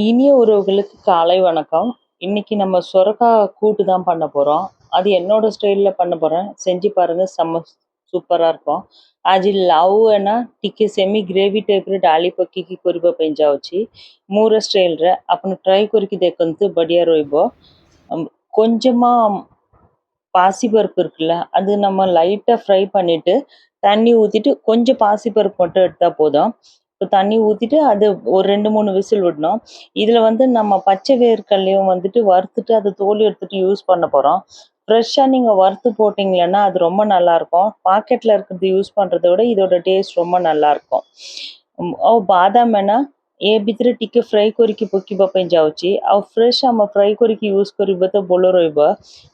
இனிய உறவுகளுக்கு காலை வணக்கம். இன்னைக்கு நம்ம சொரக்கா கூட்டு தான் பண்ண போறோம். அது என்னோட ஸ்டைல்ல பண்ண போறேன். செஞ்சு பாருங்க செம்ம ସୂପର இருக்கும். ଆଜି ଲାଉ ଏନା ଟିକେ ସେମି ଗ୍ରେଭି ଟାଇପ୍ର ଡାଲି ପକେଇକି କରିବା ପାଇଁ ଯାଉଛି ମୋର ଷ୍ଟାଇଲ୍ରେ ଆପଣ ଟ୍ରାଏ କରିକି ଦେଖନ୍ତୁ ବଢ଼ିଆ ରହିବ அம், கொஞ்சமா பாசிப்பருப்பு இருக்குல்ல அது நம்ம லைட்டாக ஃப்ரை பண்ணிட்டு தண்ணி ஊற்றிட்டு கொஞ்சம் பாசிப்பருப்பு மட்டும் எடுத்தால் போதும் ஸோ தண்ணி ஊற்றிட்டு அது ஒரு ரெண்டு மூணு விசில் விடணும். இதில் வந்து நம்ம பச்சை வேர்க்கல்லையும் வந்துட்டு வறுத்துட்டு அது தோல் எடுத்துட்டு யூஸ் பண்ண போகிறோம் ஃப்ரெஷ்ஷாக நீங்கள் வறுத்து போட்டிங்களேன்னா அது ரொம்ப நல்லாயிருக்கும் பாக்கெட்டில் இருக்கிறது யூஸ் பண்ணுறத விட இதோட டேஸ்ட் ரொம்ப நல்லாயிருக்கும் ஓ பாதாம் வேணால் ଏ ଭିତରେ ଟିକେ ଫ୍ରାଏ କରିକି ପକାଇବା ପାଇଁ ଯାଉଛି ଆଉ ଫ୍ରେଶ୍ ଆମ ଫ୍ରାଏ କରିକି ୟୁଜ୍ କରିବ ତ ଭଲ ରହିବ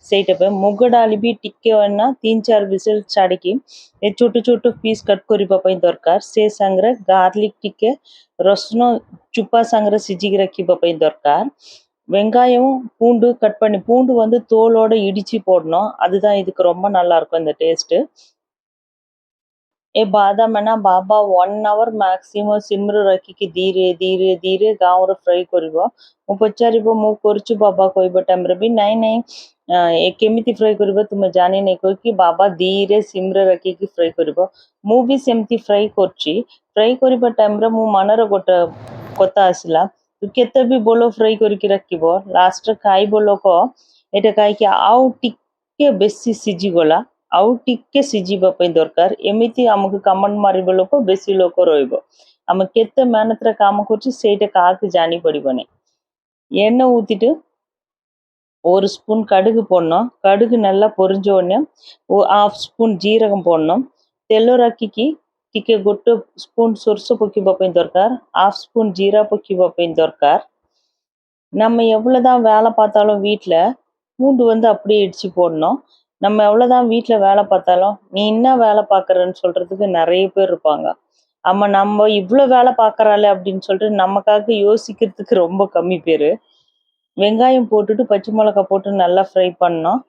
ସେଇଟା ପାଇଁ ମୁଗ ଡାଲି ବି ଟିକେ ନା ତିନି ଚାରି ବିସିଲ୍ ଛାଡ଼ିକି ଏ ଛୋଟ ଛୋଟ ପିସ୍ କଟ୍ କରିବା ପାଇଁ ଦରକାର ସେ ସାଙ୍ଗରେ ଗାର୍ଲିକ୍ ଟିକେ ରସୁଣ ଚୁପା ସାଙ୍ଗରେ ସିଝିକି ରଖିବା ପାଇଁ ଦରକାର வெங்காயம் பூண்டு கட் பண்ணி பூண்டு வந்து தோலோட இடிச்சு போடணும் அதுதான் இதுக்கு ரொம்ப நல்லா இருக்கும் இந்த டேஸ்ட்டு ए বাদাম এ না বাবা ওয়ান আওয়ার ম্যাক্সিমাম সিম রে রখিକି ଧୀରେ ଧୀରେ ଧୀରେ ଗାଁର ଫ୍ରାଏ କରିବ ମୁଁ ପଚାରିବ ମୁଁ କରୁଛି ବାବା କହିବ ଟାଇମ୍ ରେ ବି ନାଇଁ ନାଇଁ ଏ କେମିତି ଫ୍ରାଏ କରିବ ତୁମେ ଜାଣିନି କହିକି ବାବା ଧୀରେ ସିମ୍ ରେ ରଖିକି ଫ୍ରାଏ କରିବ ମୁଁ ବି ସେମିତି ଫ୍ରାଏ କରୁଛି ଫ୍ରାଏ କରିବା ଟାଇମ୍ ରେ ମୋ ମନରେ ଗୋଟେ କଥା ଆସିଲା କେତେ ବି ବୋଲ ଫ୍ରାଏ କରିକି ରଖିବ ଲାଷ୍ଟ ରେ ଖାଇବ ଲୋକ ଏଇଟା ଖାଇକି ଆଉ ଟିକେ ବେଶୀ ସିଝିଗଲା ଆଉ ଟିକେ ସିଝିବା ପାଇଁ ଦରକାର ଏମିତି ଆମକୁ କମନ୍ ମାରିବ ଲୋକ ବେଶୀ ଲୋକ ରହିବ ଆମେ କେତେ ମେହନତରେ କାମ କରୁଛୁ ସେଇଟା କାହାକୁ ଜାଣିପାରିବନି எண்ணெய் ஊற்றிட்டு ஒரு ஸ்பூன் கடுகு போடணும் கடுகு நல்லா பொரிஞ்ச உடனே ஹாஃப் ஸ்பூன் ஜீரகம் போடணும் తెల్లరక్కికి ଟିକେ ଗୋଟେ ସ୍ପୁନ୍ ସୋରିଷ ପକାଇବା ପାଇଁ ଦରକାର ହାଫ୍ ସ୍ପୁନ୍ ଜିରା ପକାଇବା ପାଇଁ ଦରକାର நம்ம எவ்வளோதான் வேலை பார்த்தாலும் வீட்டில் பூண்டு வந்து அப்படியே இடித்து போடணும் நம்ம எவ்வளோதான் வீட்டில் வேலை பார்த்தாலும் நீ என்ன வேலை பார்க்குறன்னு சொல்கிறதுக்கு நிறைய பேர் இருப்பாங்க ஆமா நம்ம இவ்வளோ வேலை பார்க்குறாளே அப்படின்னு சொல்லிட்டு நமக்காக யோசிக்கிறதுக்கு ரொம்ப கம்மி பேர் வெங்காயம் போட்டுட்டு பச்சை மிளகா போட்டு நல்லா ஃப்ரை பண்ணோம்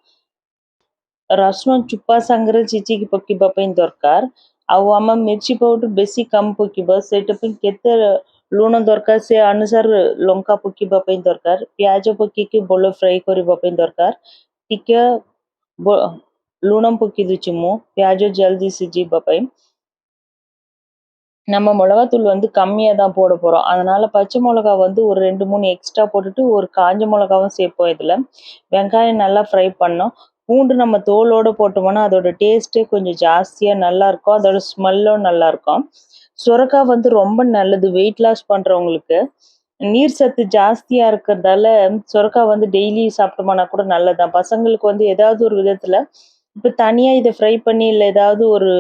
ରସୁଣ ଚୁପା ସାଙ୍ଗରେ ଛେଚିକି ପକାଇବା ପାଇଁ ଦରକାର ଆଉ ଆମ ମିର୍ଚି ପାଉଡ଼ର ବେଶୀ କମ୍ ପକାଇବା ସେଇଟା ପାଇଁ କେତେ ଲୁଣ ଦରକାର ସେ ଅନୁସାରେ ଲଙ୍କା ପକାଇବା ପାଇଁ ଦରକାର ପିଆଜ ପକାଇକି ଭଲ ଫ୍ରାଏ କରିବା ପାଇଁ ଦରକାର ଟିକେ லூனம் புக்கிதுச்சுமோ பியாஜோ ஜல்தி சிஜி பப்பை நம்ம மிளகாத்தூள் வந்து கம்மியாக தான் போட போகிறோம் அதனால பச்சை மிளகா வந்து ஒரு ரெண்டு மூணு எக்ஸ்ட்ரா போட்டுட்டு ஒரு காஞ்ச மிளகாவும் சேர்ப்போம் இதில். வெங்காயம் நல்லா ஃப்ரை பண்ணோம். பூண்டு நம்ம தோலோடு போட்டோம்னா அதோட டேஸ்ட்டே கொஞ்சம் ஜாஸ்தியாக நல்லாயிருக்கும் அதோட ஸ்மெல்லும் நல்லாயிருக்கும் சுரக்காய் வந்து ரொம்ப நல்லது. வெயிட் லாஸ் பண்ணுறவங்களுக்கு நீர் சத்து ஜாஸ்தியாக இருக்கிறதால சுரக்காய் வந்து டெய்லி சாப்பிட்டோம்னா கூட நல்லதுதான். பசங்களுக்கு வந்து ஏதாவது ஒரு விதத்தில் இப்போ தனியாக இதை ஃப்ரை பண்ணி இல்லை ஏதாவது ஒரு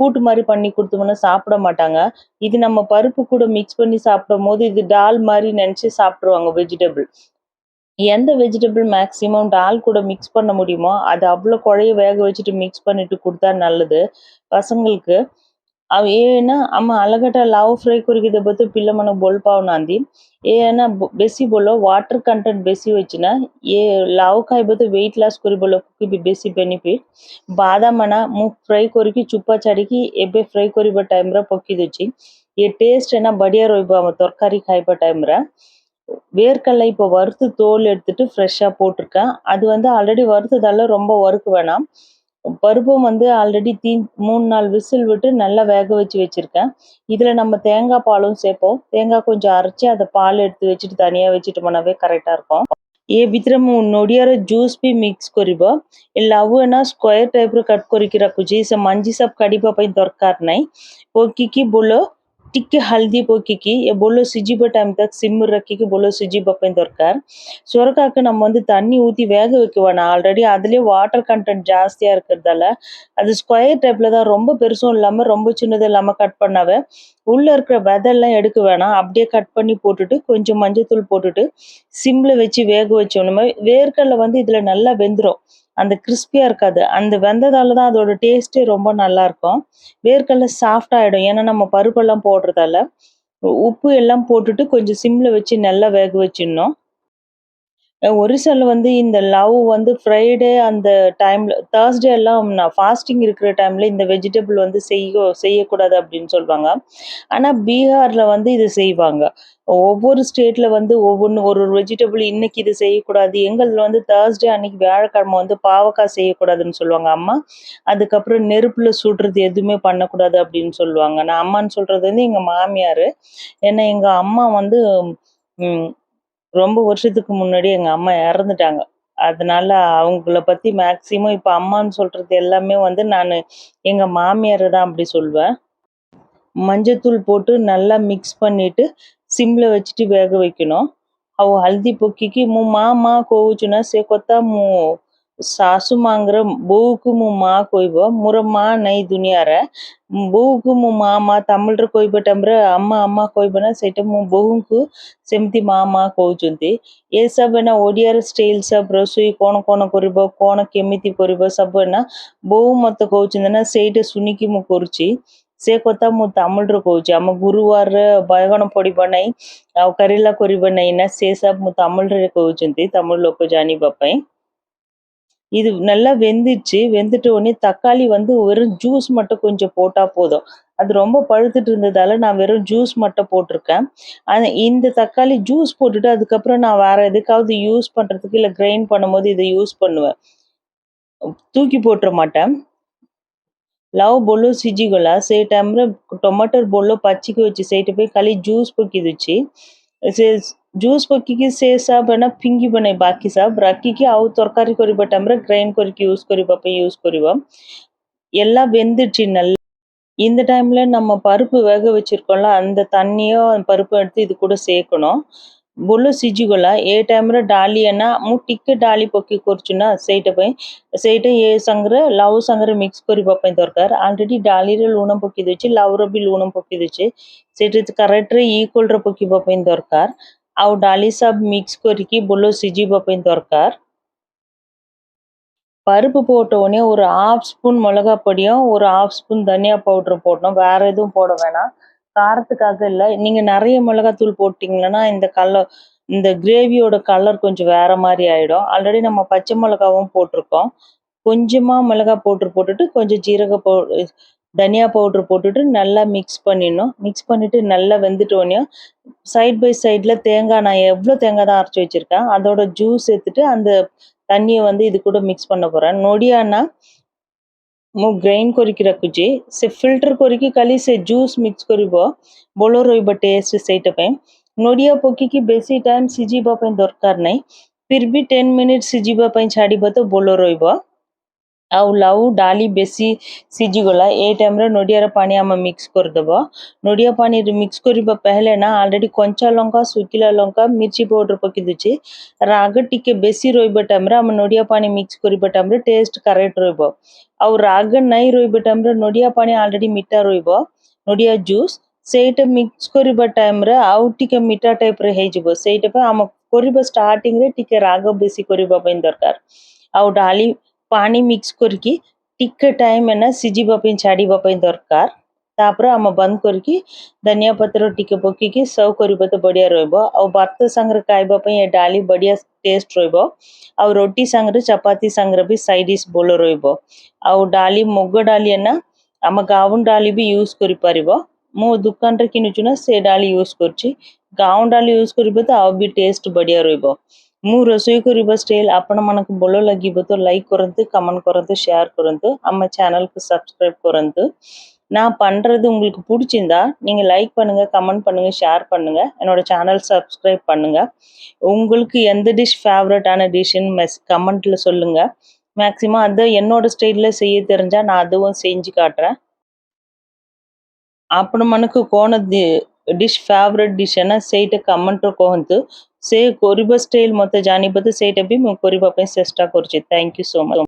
கூட்டு மாதிரி பண்ணி கொடுத்தோம்னா சாப்பிட மாட்டாங்க. இது நம்ம பருப்பு கூட மிக்ஸ் பண்ணி சாப்பிடும் போது இது டால் மாதிரி நினச்சி சாப்பிட்ருவாங்க வெஜிடபிள் எந்த வெஜிடபிள் மேக்ஸிமம் டால் கூட மிக்ஸ் பண்ண முடியுமோ அது அவ்வளோ குழைய வேக வச்சுட்டு மிக்ஸ் பண்ணிட்டு கொடுத்தா நல்லது. பசங்களுக்கு అవి ఏనా అమ్మ అలగట లావ్ ఫ్రై కొరికి దెబ్బతో పిల్ల మనకు బొల్పావునాంది ఏనా బెసి బొలో వాటర్ కంటెంట్ బెసి వచ్చిన ఏ లావ్ కాయబోతే వెయిట్ లాస్ కొరి బొలో కుకి బెసి బెనిఫిట్ బాదామన మూ ఫ్రై కొరికి ಚುಪ್ಪ ಚಡಿಕಿ ಎಬ್ಬೆ ಫ್ರೈ ಕೊರಿಬ ಟೈಮ್ರ ಪೊಕ್ಕಿದುಚ್ಚಿ ಈ ಟೇಸ್ಟ್ ಏನ ಬಡಿಯ ರೋಯ್ಬ ತರಕಾರಿ ಕಾಯ್ಬ ಟೈಮ್ರ வேர்க்கடலை இப்போ வறுத்து தோல் எடுத்துட்டு ஃப்ரெஷ்ஷாக போட்டிருக்கேன் அது வந்து ஆல்ரெடி வறுத்ததால ரொம்ப வறுக்க வேணாம் பருப்பும் வந்து ஆல்ரெடி தீ மூணு நாலு விசில் விட்டு நல்லா வேக வச்சு வச்சுருக்கேன் இதில் நம்ம தேங்காய் பாலும் சேர்ப்போம் தேங்காய் கொஞ்சம் அரைச்சி அதை பால் எடுத்து வச்சுட்டு தனியாக வச்சுட்டோம்னாவே கரெக்டாக இருக்கும் ଏ ଭିତରେ ମୁଁ ନଡ଼ିଆର ଜୁସ୍ ବି ମିକ୍ସ କରିବ ଏ ଲାଉ ଏନା ସ୍କୋୟାର ଟାଇପ୍ର କଟ୍ କରିକି ରଖୁଛି ସେ ମଞ୍ଜି ସବୁ କାଢ଼ିବା ପାଇଁ ଦରକାର ନାହିଁ ପକିକି ବୋଲ ଟିକେ ହଳଦୀ ପକିକି ଏ ବୋଲ ସିଝିବା டைம் தக் சிம்மில் ரக்கிக்கு போல சிஜிப்பா ପାଇଁ ଦରକାର சுரக்காக்கு நம்ம வந்து தண்ணி ஊற்றி வேக வைக்க வேணாம் ஆல்ரெடி அதுலேயே வாட்டர் கண்டென்ட் ஜாஸ்தியாக இருக்கிறதால அது ஸ்கொயர் டைப்பில் தான் ரொம்ப பெருசும் இல்லாமல் ரொம்ப சின்னதும் இல்லாமல் கட் பண்ணாவே உள்ளே இருக்கிற விதெல்லாம் எடுக்க வேணாம் அப்படியே கட் பண்ணி போட்டுட்டு கொஞ்சம் மஞ்சத்தூள் போட்டுட்டு சிம்மில் வச்சு வேக வச்சோன்னுமே வேர்க்கடலை வந்து இதில் நல்லா வெந்துடும் அந்த கிறிஸ்பியாக இருக்காது. அந்த வெந்ததால தான் அதோட டேஸ்ட்டே ரொம்ப நல்லா இருக்கும் வேர்க்கடலை சாஃப்ட் ஆகிடும் ஏன்னா நம்ம பருப்பெல்லாம் போடுறதால உப்பு எல்லாம் போட்டுட்டு கொஞ்சம் சிம்மில் வச்சு நல்லா வேக வச்சிடணும். ஒரிசால வந்து இந்த லவ் வந்து ஃப்ரைடே அந்த டைம்ல தேர்ஸ்டே எல்லாம் நான் ஃபாஸ்டிங் இருக்கிற டைம்ல இந்த வெஜிடபிள் வந்து செய்ய செய்யக்கூடாது அப்படின்னு சொல்லுவாங்க. ஆனா பீகார்ல வந்து இது செய்வாங்க. ஒவ்வொரு ஸ்டேட்ல வந்து ஒவ்வொன்று ஒரு ஒரு வெஜிடபிள் இன்னைக்கு இது செய்யக்கூடாது. எங்கள்துல வந்து தேர்ஸ்டே அன்னைக்கு வியாழக்கிழமை வந்து பாவக்காய் செய்யக்கூடாதுன்னு சொல்லுவாங்க அம்மா. அதுக்கப்புறம் நெருப்புல சுடுறது எதுவுமே பண்ணக்கூடாது அப்படின்னு சொல்லுவாங்க. நான் அம்மான்னு சொல்றது வந்து எங்க மாமியாரு. ஏன்னா எங்க அம்மா வந்து ரொம்ப வருஷத்துக்கு முன்னாடி எங்க அம்மா இறந்துட்டாங்க. அதனால அவங்கள பத்தி மேக்சிமம் இப்போ அம்மான்னு சொல்றது எல்லாமே வந்து நான் எங்க மாமியார் தான் அப்படி சொல்வேன். மஞ்சத்தூள் போட்டு நல்லா மிக்ஸ் பண்ணிட்டு சிம்ல வச்சுட்டு வேக வைக்கணும். ಅವು ஹல்தி பொக்கிக்கு ಮು ಮಾ ಮಾ ಕೋವುಚುನ ಸೇ மூ ମୁଁ ଶାଶୁ ମାଙ୍କର ବୋଉକୁ ମୋ ମା କହିବ ମୋର ମା ନାହିଁ ଦୁନିଆରେ ବୋଉକୁ ମୋ ମା ମା ତାମିଲରେ କହିବା ଟାଇମରେ ଆମ୍ମା ଆମ୍ମା କହିବ ନା ସେଇଟା ମୋ ବୋଉଙ୍କୁ ସେମିତି ମା ମା କହୁଛନ୍ତି ଏସବୁ ଏନା ଓଡ଼ିଆର ଷ୍ଟାଇଲ ସବୁ ରୋଷେଇ କ'ଣ କ'ଣ କରିବ କ'ଣ କେମିତି କରିବ ସବୁ ଏନା ବୋଉ ମତେ କହୁଛନ୍ତି ନା ସେଇଟା ଶୁଣିକି ମୁଁ କରୁଛି ସେ କଥା ମୁଁ ତାମିଲରେ କହୁଛି ଆମ ଗୁରୁବାରରେ ବାଇଗଣ ପଡ଼ିବ ନାହିଁ ଆଉ କରେଲା କରିବ ନାହିଁ ନା ସେ ସବୁ ମୁଁ ତାମିଲରେ କହୁଛନ୍ତି ତାମିଲ ଲୋକ ଜାଣିବା ପାଇଁ இது நல்லா வெந்துச்சு. வெந்துட்ட உடனே தக்காளி வந்து வெறும் ஜூஸ் மட்டும் கொஞ்சம் போட்டால் போதும். அது ரொம்ப பழுத்துட்டு இருந்ததால நான் வெறும் ஜூஸ் மட்டும் போட்டிருக்கேன். ஆனால் இந்த தக்காளி ஜூஸ் போட்டுட்டு அதுக்கப்புறம் நான் வேற எதுக்காவது யூஸ் பண்ணுறதுக்கு இல்லை கிரைண்ட் பண்ணும்போது இதை யூஸ் பண்ணுவேன். தூக்கி போட்டுற மாட்டேன். லவ் બોલો સીજી ગલા સે டொமேட்டோ ટમાટર બોલો வச்சு ગયો போய் સેટ ஜூஸ் ખાલી જ્યુસ জুস পকিকি সে সব না ফিঙ্গিব নাই ବାକି ସବ୍ ରାଖିକି ଆଉ ତରକାରୀ କରିବା ଟାଇମ୍ରେ ଗ୍ରାଇଣ୍ଡ କରିକି ୟୁଜ୍ କରିବା ପାଇଁ ୟୁଜ୍ କରିବା எல்லாம் வெந்துடுச்சு நல்லா இந்த டைமில் நம்ம பருப்பு வேக வச்சுருக்கோம்ல அந்த தண்ணியோ பருப்பு எடுத்து இது கூட சேர்க்கணும் బొల్లు సిజ్జుగల ఏ టైంలో డాలి అన్న ము టిక్ డాలి పొక్కి కూర్చున్న ସେଇଟା ପାଇଁ ସେଇଟା ఏ ସାଙ୍ଗରେ ଲାଉ ସାଙ୍ଗରେ ମିକ୍ସ କରିବା ପାଇଁ ଦରକାର ଅଲରେଡ଼ି ଡାଲିରେ ଲୁଣ ପକେଇ ଦେଉଛି ଲାଉର ବି ଲୁଣ ପକେଇ ଦେଉଛି ସେଇଟା କରେକ୍ଟରେ ଇକ୍ୱାଲରେ ପକେଇବା ପାଇଁ ଦରକାର ଆଉ ଡାଲି ସବ ମିକ୍ସ କରିକି ଭଲ ସିଝିବା ପାଇଁ ଦରକାର பருப்பு போட்ட உடனே ஒரு ஹாஃப் ஸ்பூன் மிளகா பொடியும் ஒரு ஹாஃப் ஸ்பூன் தனியா பவுடர் போடணும் வேற எதுவும் போட வேணாம் காரத்துக்காக இல்லை நீங்க நிறைய மிளகாத்தூள் போட்டிங்கன்னா இந்த கலர் இந்த கிரேவியோட கலர் கொஞ்சம் வேற மாதிரி ஆயிடும் ஆல்ரெடி நம்ம பச்சை மிளகாவும் போட்டிருக்கோம் கொஞ்சமா மிளகா பவுடர் போட்டுட்டு கொஞ்சம் ஜீரக பவு தனியா பவுடர் போட்டுட்டு நல்லா மிக்ஸ் பண்ணிடணும் மிக்ஸ் பண்ணிட்டு நல்லா வெந்துட்டோடனே சைட் பை சைடில் தேங்காய் நான் எவ்வளோ தேங்காய் தான் அரைச்சி வச்சிருக்கேன் அதோட ஜூஸ் எடுத்துட்டு அந்த தண்ணியை வந்து இது கூட மிக்ஸ் பண்ண போகிறேன் நொடியானா ମୁଁ ଗ୍ରାଇଣ୍ଡ କରିକି ରଖୁଛି ସେ ଫିଲ୍ଟର କରିକି ଖାଲି ସେ ଜୁସ୍ ମିକ୍ସ କରିବ ଭଲ ରହିବ ଟେଷ୍ଟ ସେଇଟା ପାଇଁ ନଡ଼ିଆ ପକେଇକି ବେଶୀ ଟାଇମ୍ ସିଝିବା ପାଇଁ ଦରକାର ନାହିଁ ଫିର୍ ବି ଟେନ୍ ମିନିଟ୍ ସିଝିବା ପାଇଁ ଛାଡ଼ିବ ତ ଭଲ ରହିବ ଆଉ ଲାଉ ଡାଲି ବେଶୀ ସିଝିଗଲା ଏ ଟାଇମ୍ରେ ନଡ଼ିଆର ପାଣି ଆମେ ମିକ୍ସ କରିଦେବ ନଡ଼ିଆ ପାଣି ମିକ୍ସ କରିବା ପହଲେ ନା ଅଲରେଡ଼ି କଞ୍ଚା ଲଙ୍କା ଶୁଖିଲା ଲଙ୍କା ମିର୍ଚି ପାଉଡ଼ର ପକେଇ ଦେଉଛି ରାଗ ଟିକେ ବେଶୀ ରହିବା ଟାଇମ୍ରେ ଆମେ ନଡ଼ିଆ ପାଣି ମିକ୍ସ କରିବା ଟାଇମ୍ରେ ଟେଷ୍ଟ କରେକ୍ଟ ରହିବ ଆଉ ରାଗ ନାହିଁ ରହିବା ଟାଇମ୍ରେ ନଡ଼ିଆ ପାଣି ଅଲରେଡ଼ି ମିଠା ରହିବ ନଡ଼ିଆ ଜୁସ୍ ସେଇଟା ମିକ୍ସ କରିବା ଟାଇମ୍ରେ ଆଉ ଟିକେ ମିଠା ଟାଇପ୍ର ହେଇଯିବ ସେଇଟା ପାଇଁ ଆମ କରିବା ଷ୍ଟାର୍ଟିଂରେ ଟିକେ ରାଗ ବେଶୀ କରିବା ପାଇଁ ଦରକାର ଆଉ ଡାଲି ପାଣି ମିକ୍ସ କରିକି ଟିକେ ଟାଇମ୍ ଏନା ସିଝିବା ପାଇଁ ଛାଡ଼ିବା ପାଇଁ ଦରକାର ତାପରେ ଆମେ ବନ୍ଦ କରିକି ଧନିଆ ପତ୍ର ଟିକେ ପକେଇକି ସର୍ଭ କରିବା ତ ବଢ଼ିଆ ରହିବ ଆଉ ଭାତ ସାଙ୍ଗରେ ଖାଇବା ପାଇଁ ଏ ଡାଲି ବଢ଼ିଆ ଟେଷ୍ଟ ରହିବ ଆଉ ରୁଟି ସାଙ୍ଗରେ ଚପାତି ସାଙ୍ଗରେ ବି ସାଇଡ୍ ଡିସ୍ ଭଲ ରହିବ ଆଉ ଡାଲି ମୁଗ ଡାଲି ଏନା ଆମ ଗାଉନ ଡାଲି ବି ୟୁଜ୍ କରିପାରିବ ମୁଁ ଦୋକାନରେ କିଣୁଛୁ ନା ସେ ଡାଲି ୟୁଜ୍ କରୁଛି ଗାଉନ ଡାଲି ୟୁଜ୍ କରିବ ତ ଆଉ ବି ଟେଷ୍ଟ ବଢ଼ିଆ ରହିବ ମୁଁ ରୋଷେଇ କରିବା ଷ୍ଟାଇଲ୍ ଆପଣମାନଙ୍କୁ ଭଲ ଲାଗିବ ତ ଲାଇକ୍ କରନ୍ତୁ கமெண்ட் କରନ୍ତୁ ஷேர் କରନ୍ତୁ நம்ம சேனலுக்கு சப்ஸ்கிரைப் କରନ୍ତୁ நான் பண்ணுறது உங்களுக்கு பிடிச்சிருந்தா நீங்கள் லைக் பண்ணுங்கள் கமெண்ட் பண்ணுங்கள் ஷேர் பண்ணுங்கள் என்னோட சேனல் சப்ஸ்கிரைப் பண்ணுங்கள் உங்களுக்கு எந்த டிஷ் ஃபேவரட்டான டிஷ்ஷுன்னு மெஸ் கமெண்ட்டில் சொல்லுங்கள் மேக்ஸிமம் அதை என்னோட ஸ்டைலில் செய்ய தெரிஞ்சால் நான் அதுவும் செஞ்சு காட்டுறேன் ଆପଣମାନଙ୍କୁ କ'ଣ ଡିଶ୍ ଫେଭରେଟ୍ ଡିଶ୍ ନା ସେଇଟା କମେଣ୍ଟରେ କୁହନ୍ତୁ ସେ କରିବା ଷ୍ଟାଇଲ୍ ମୋତେ ଜାଣିବ ତ ସେଇଟା ବି ମୁଁ କରିବା ପାଇଁ ଚେଷ୍ଟା କରୁଛି ଥ୍ୟାଙ୍କ ୟୁ ସୋ ମଚ୍